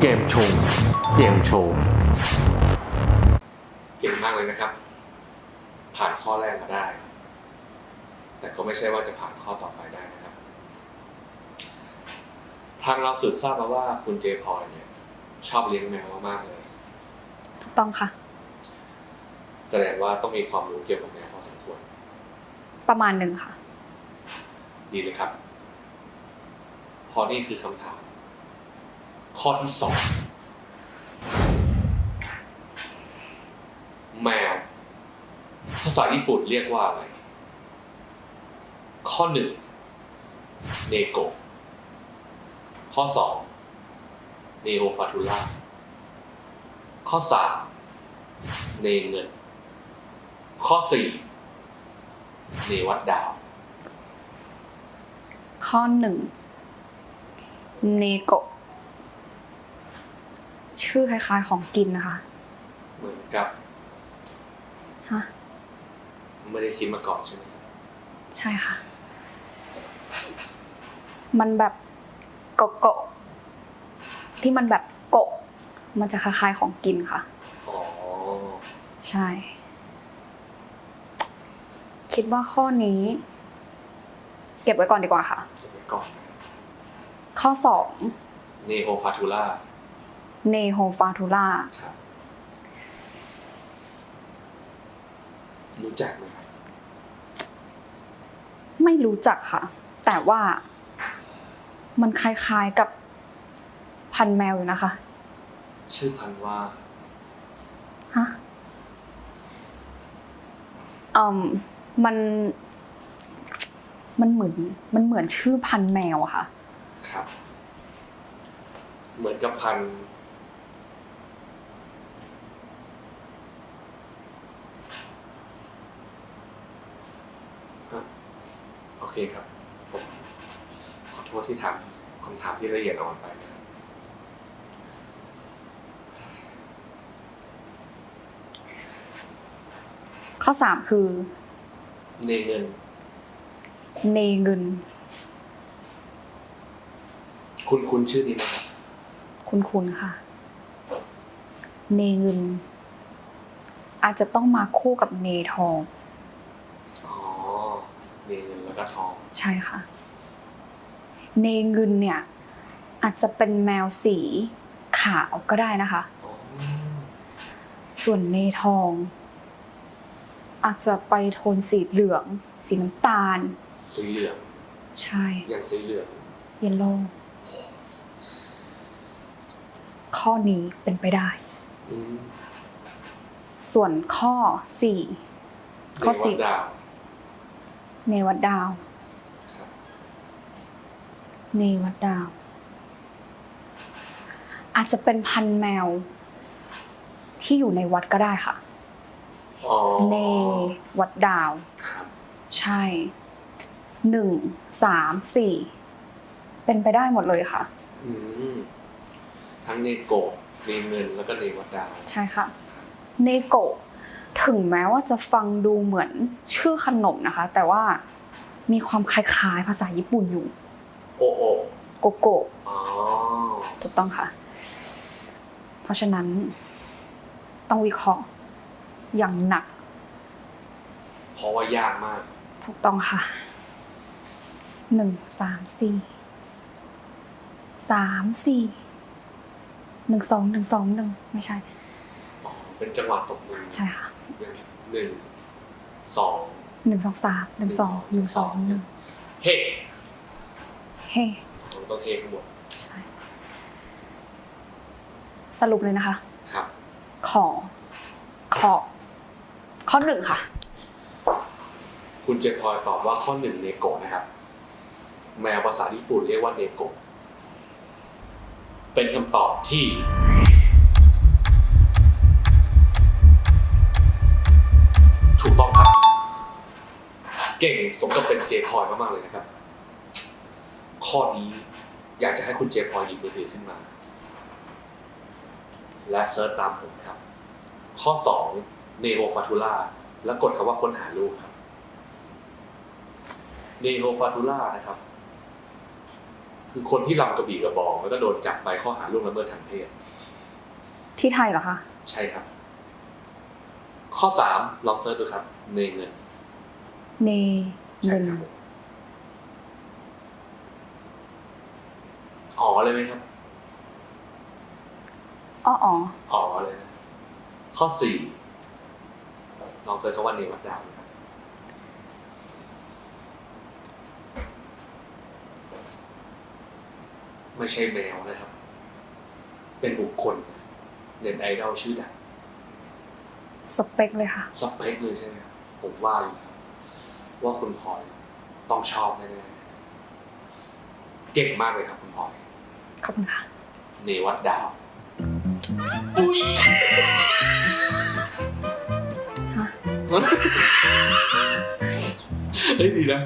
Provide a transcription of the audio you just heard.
เกมชงเกมโชว์ เก่งมากเลยนะครับ ผ่านข้อแรกมาได้ แต่ก็ไม่ใช่ว่าจะผ่านข้อต่อไปได้นะครับ ทางเราสืบทราบมาว่าคุณเจพลอยเนี่ย ชอบเลี้ยงแมวมากๆเลย ถูกต้องค่ะ แสดงว่าต้องมีความรู้เกี่ยวกับแมวพอสมควร ประมาณหนึ่งค่ะ ดีเลยครับ พอนี่คือคำถาม ข้อที่สองแมวภาษาญี่ปุ่นเรียกว่าอะไร ข้อหนึ่งเนโกะข้อสองเนโอฟาทูล่าข้อสามเนเงิน ข้อสี่เนวัดดาว ข้อหนึ่งเนโกะ ชื่อคล้ายๆของกินนะคะเหมือนกับฮะไม่ได้คิดมาก่อนใช่ไหมใช่ค่ะ มันแบบโกโกะที่มันแบบโกะมันจะคล้ายๆของกินค่ะอ๋อใช่ คิดว่าข้อนี้ เก็บไว้ก่อนดีกว่าค่ะจะไปก่อน ข้อสองเนโอฟาทูล่า เนโฮฟาทูล่าครับรู้จักไหมครับไม่รู้จักค่ะ แต่ว่ามันคล้ายๆกับพันธุ์แมวอยู่นะคะ ชื่อพันธุ์ว่าฮะอืมมัน มันเหมือน มันเหมือนชื่อพันธุ์แมวอะค่ะ ครับ เหมือนกับพันธุ์ฮะโอ เคครับผมขอโทษที่ถามคำถามที่ละเอียดอ่อนไปนะครับข้อสามคือเนเงินเนเงิน คุณคุณชื่อนี้ไหมครับคุณคุณค่ะ เนเงิน อาจจะต้องมาคู่กับเนทองอ๋อ เนเงินแล้วก็ทอง ใช่ค่ะเนเงินเนี่ย อาจจะเป็นแมวสีขาวก็ได้นะคะอ๋อส่วนเนทอง อาจจะไปโทนสีเหลือง สีน้ำตาล สีเหลือง ใช่ อย่างสีเหลือง เยลโล่ข้อนี้เป็นไปได้อืมส่วนข้อสี่ข้อเนวัสี่ดดาว เนวัดดาวครับเนวัดดาว อาจจะเป็นพันธุ์แมว ที่อยู่ในวัดก็ได้ค่ะอ๋อเนวัดดาวครับใช่หนึ่งสามสี่เป็นไปได้หมดเลยค่ะอืมทั้งเนโกะเนเงินแล้วก็เนวัดดาว ใช่ค่ะ เนโกะ ถึงแม้ว่าจะฟังดูเหมือนชื่อขนมนะคะ แต่ว่ามีความคล้ายๆ ภาษาญี่ปุ่นอยู่ โอโอโกโกะอ๋อถูกต้องค่ะ เพราะฉะนั้น ต้องวิเคราะห์อย่างหนัก เพราะว่ายากมาก ถูกต้องค่ะหนึ่งสามสี่สามสี่หนึ่งสองหนึ่งสองหนึ่งไม่ใช่อ๋อเป็นจังหวะตบมือใช่ค่ะ หนึ่งสองหนึ่งสองสามหนึ่งสองหนึ่งสองหนึ่งเฮ้เฮ้ผมต้องเฮข้างบนใช่สรุปเลยนะคะครับขอขอข้อหนึ่งค่ะ คุณเจพลอยตอบว่าข้อหนึ่งเนโกะนะครับ แมวภาษาญี่ปุ่นเรียกว่าเนโกะเป็นคำตอบที่ เก่งสมกับเป็นเจพลอยมากๆเลยนะครับ ข้อนี้อยากจะให้คุณเจพลอยหยิบมือถือขึ้นมา และเซิร์ชตามผมครับ ข้อสองเนโ f ฟาทูล่าแล้วกดคำว่าค้นหารูปครับเนโ f ฟาทูล่านะครับ คือคนที่ลำกระบี่กระบองแล้วก็โดนจับไปข้อหาล่วงละเมิดทางเพศที่ไทยเหรอคะ ใช่ครับ ข้อสามลองเซิร์ชดูครับเนเงิน เนใช่เงินครับผมอ๋อเลยไหมครับอ้ออ๋ออ๋อเลยนะข้อสี่ลองเซิร์ชคำว่าเนวัดดาวนะครับไม่ใช่แมวนะครับ เป็นบุคคลเน็ตไอดอลชื่อดังสเปคเลยค่ะ สเปคเลยใช่ไหมครับผมว่าอยู่แล้ว ว่าคุณพลอยต้องชอบแน่ๆเก่งมากเลยครับคุณพลอยขอบคุณค่ะ เนวัดดาวอุ้ยฮะ เฮ้ยดีนะ